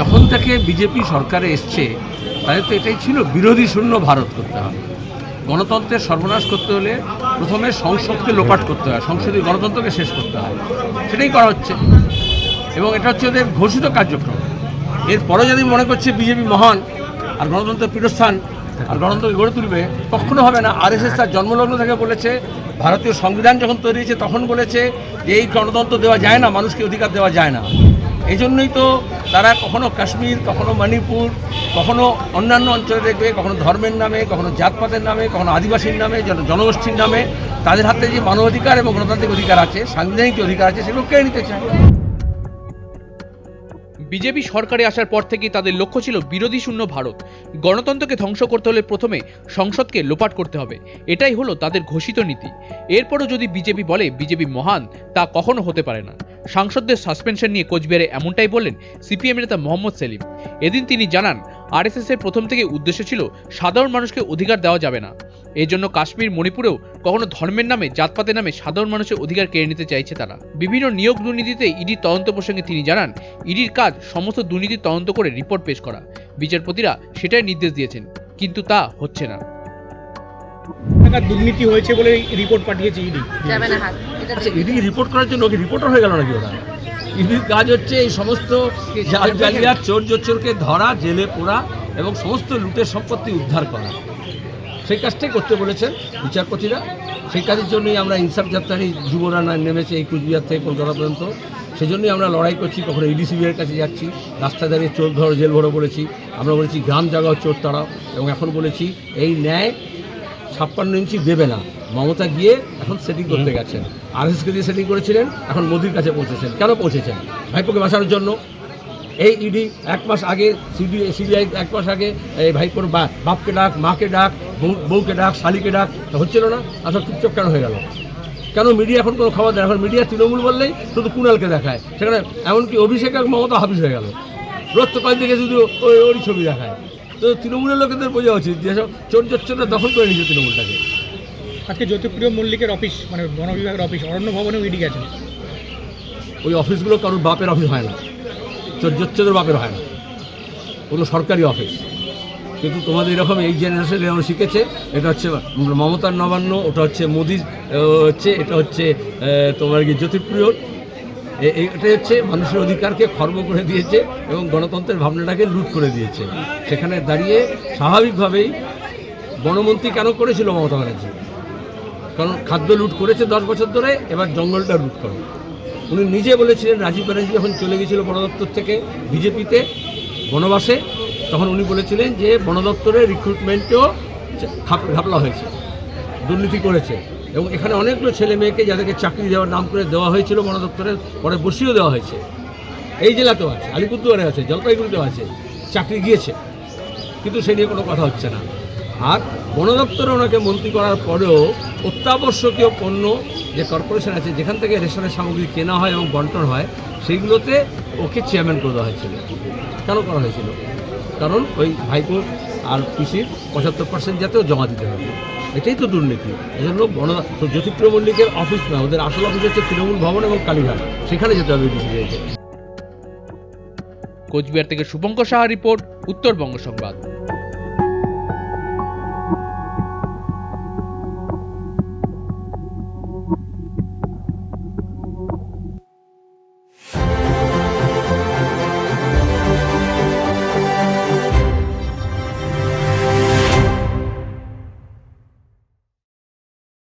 যখন থেকে বিজেপি সরকারে এসছে তাদের তো এটাই ছিল বিরোধী শূন্য ভারত করতে হবে। গণতন্ত্রের সর্বনাশ করতে হলে প্রথমে সংসদকে লোপাট করতে হয়, সংসদীয় গণতন্ত্রকে শেষ করতে হয়। সেটাই করা হচ্ছে। এবং এটা হচ্ছে ওদের ঘোষিত কার্যক্রম। এরপরে যদি মনে করছে বিজেপি মহান, আর গণতন্ত্রের পীঠস্থান, আর গণতন্ত্রকে গড়ে তুলবে, কখনো হবে না। আর আরএসএস তার জন্মলগ্ন থেকে বলেছে, ভারতীয় সংবিধান যখন তৈরি হয়েছে, তখন বলেছে যে এই গণতন্ত্র দেওয়া যায় না, মানুষকে অধিকার দেওয়া যায় না। এই জন্যই তো তারা কখনো কাশ্মীর, কখনো মণিপুর, কখনো অন্যান্য অঞ্চলে দেখবে, কখনো ধর্মের নামে, কখনো জাতপাতের নামে, কখনো আদিবাসীর নামে জনগোষ্ঠীর নামে তাদের হাতে যে মানবাধিকার এবং গণতান্ত্রিক অধিকার আছে, সাংবিধানিক অধিকার আছে, সেগুলো কেড়ে নিতে চায়। বিজেপি সরকারে আসার পর থেকেই তাদের লক্ষ্য ছিল বিরোধী শূন্য ভারত। গণতন্ত্রকে ধ্বংস করতে হলে প্রথমে সংসদকে লোপাট করতে হবে। এটাই হলো তাদের ঘোষিত নীতি। এরপরও যদি বিজেপি বলে বিজেপি মহান, তা কখনো হতে পারে না। সাংসদদের সাসপেনশন নিয়ে কোচবিহারে এমনটাই বললেন সিপিএম নেতা মোহাম্মদ সেলিম। এদিন তিনি জানান আরএসএস এর প্রথম থেকে উদ্দেশ্য ছিল, সাধারণ মানুষকে অধিকার দেওয়া যাবে না। এই জন্য কাশ্মীর মণিপুরেও কখনো ধর্মের নামে জাতপাতের নামে সাধারণ মানুষের অধিকার কেড়ে নিতে চাইছে তারা। বিভিন্ন নিয়োগ দুর্নীতিতে ইডির তদন্ত প্রসঙ্গে তিনি জানান ইডির কাজ সমস্ত দুর্নীতির তদন্ত করে রিপোর্ট পেশ করা। বিচারপতিরা সেটাই নির্দেশ দিয়েছেন কিন্তু তা হচ্ছে না। দুর্নীতি হয়েছে বলে রিপোর্ট পাঠিয়েছে ইডি। আচ্ছা ইডি রিপোর্ট করার জন্য কি রিপোর্টার হয়ে গেল নাকি ওরা? ইডির কাজ হচ্ছে এই সমস্ত জাল জালিয়াত চোর জোচ্চোরকে ধরা জেলে পোড়া এবং সমস্ত লুটের সম্পত্তি উদ্ধার করা। সেই কাজটাই করতে বলেছেন বিচারপতিরা। সেই কাজের জন্যই আমরা ইনসাফ যাত্রারই যুবরা নেমেছে এই কুচবিহার থেকে কলকাতা পর্যন্ত। সেই জন্যই আমরা লড়াই করছি, কখনো ইডিসিবির কাছে যাচ্ছি, রাস্তায় দাঁড়িয়ে চোর ধরো, জেল ভরো বলেছি। আমরা বলেছি গ্রাম জাগাও চোর তাড়াও এবং এখন বলেছি এই ন্যায় ছাপ্পান্ন ইঞ্চি দেবে না। মমতা গিয়ে এখন সেটিং করতে গেছেন। আর এসকে দিয়ে সেটিং করেছিলেন, এখন মোদির কাছে পৌঁছেছেন। কেন পৌঁছেছেন? ভাইপোকে বাঁচানোর জন্য এই ইডি এক মাস আগে সিবি সিবিআই এক মাস আগে এই ভাইপোর বাপকে ডাক মাকে ডাক বউ- বউকে ডাক শালিকে ডাক হচ্ছিল না আসলে চুপচাপ কেন হয়ে গেল? কেন মিডিয়া এখন কোনো খবর দেয় এখন মিডিয়া তৃণমূল বললেই শুধু কুণালকে দেখায়। সেখানে এমনকি অভিষেক আর মমতা হাফিজ হয়ে গেল। রোজ তো দিকে শুধু ওই ওরই ছবি দেখায়। তো তৃণমূলের লোকেদের বোঝা উচিত যেসব চোর চোরটা দখল করে নিয়েছে তৃণমূলটাকে। আজকে জ্যোতিপ্রিয় মল্লিকের অফিস মানে বন বিভাগের অফিস অরণ্য ভবনেও ইডি গেছে। ওই অফিসগুলো কারোর বাপের অফিস হয় না। চোদ্দোর বাপের হয় না। ওগুলো সরকারি অফিস। কিন্তু তোমাদের এরকম এই জেনারেশন যেমন শিখেছে এটা হচ্ছে মমতার নবান্ন ওটা হচ্ছে আহ, হচ্ছে এটা হচ্ছে তোমার কি জ্যোতিপ্রিয়। এ- এ- এটা হচ্ছে মানুষের অধিকারকে খর্ব করে দিয়েছে এবং গণতন্ত্রের ভাবনাটাকে লুট করে দিয়েছে। সেখানে দাঁড়িয়ে স্বাভাবিকভাবেই বনমন্ত্রী কেন করেছিল মমতা ব্যানার্জি? কারণ খাদ্য লুট করেছে দশ বছর ধরে এবার জঙ্গলটা লুট করো। উনি নিজে বলেছিলেন, রাজীব ব্যানার্জি যখন চলে গেছিল বন দপ্তর থেকে বিজেপিতে, বনবাসে, তখন উনি বলেছিলেন যে বন দপ্তরের রিক্রুটমেন্টেও ঘাপলা হয়েছে, দুর্নীতি করেছে। এবং এখানে অনেকগুলো ছেলে মেয়েকে যাদেরকে চাকরি দেওয়ার নাম করে দেওয়া হয়েছিল বন দপ্তরের পরে বসিয়েও দেওয়া হয়েছে। এই জেলাতেও আছে, আলিপুরদুয়ারে আছে, জলপাইগুড়িতেও আছে, চাকরি গিয়েছে। কিন্তু সে নিয়ে কোনো কথা হচ্ছে না। আর বন দপ্তরে ওনাকে মন্ত্রী করার পরেও অত্যাবশ্যকীয় পণ্য যে কর্পোরেশন আছে, যেখান থেকে রেশনের সামগ্রী কেনা হয় এবং বন্টন হয়, সেইগুলোতে ওকে চেয়ারম্যান করে দেওয়া হয়েছিল। কেন করা হয়েছিল? কারণ ওই ভাইপো আর কৃষির পঁচাত্তর পার্সেন্ট যাতেও জমা দিতে হবে। এটাই তো দুর্নীতি। এই জন্য বন জ্যোতিপ্রিয় মল্লিকের অফিস না, ওদের আসল অফিস হচ্ছে তৃণমূল ভবন এবং কালীঘাট। সেখানে যেতে হবে ডিসি কোচবিহার থেকে শুভঙ্কর সাহা রিপোর্ট, উত্তরবঙ্গ সংবাদ।